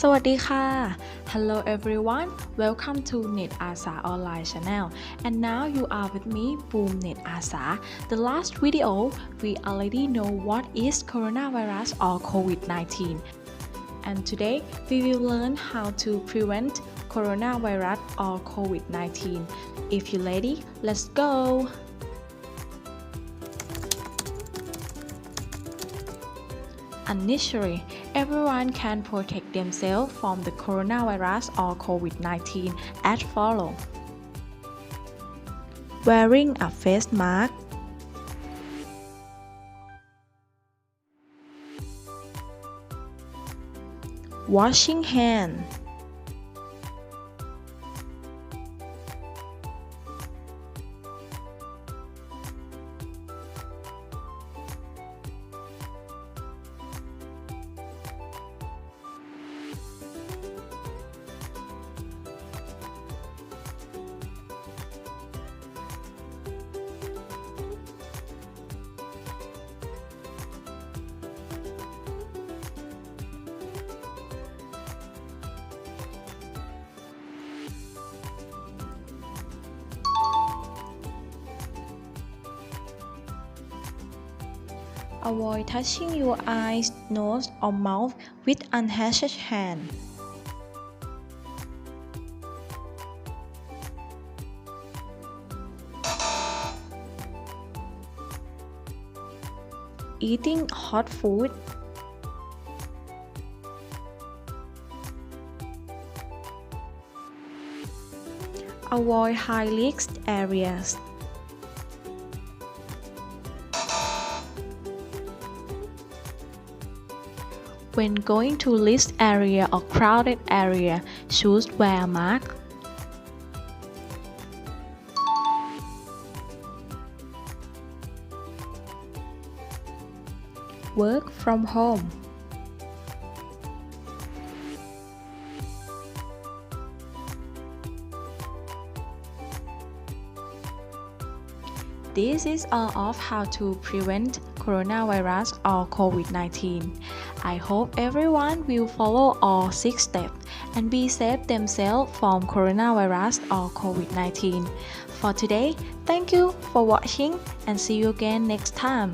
สวัสดีค่ะ Hello everyone welcome to Net Asa Online Channel and now you are with me Boom Net Asa the last video we already know what is coronavirus or COVID-19 and today we will learn how to prevent coronavirus or COVID-19 if you ready let's go Initially, everyone can protect themselves from the coronavirus or COVID-19 as follows. Wearing a face mask, washing hands, Avoid touching your eyes, nose, or mouth with untouched hand. Eating hot food. Avoid high risk areas. When going to list area or crowded area, choose wear mask. Work from home. This is all of how to prevent coronavirus or COVID-19. I hope everyone will follow all six steps and be safe themselves from coronavirus or COVID-19. For today, thank you for watching and see you again next time.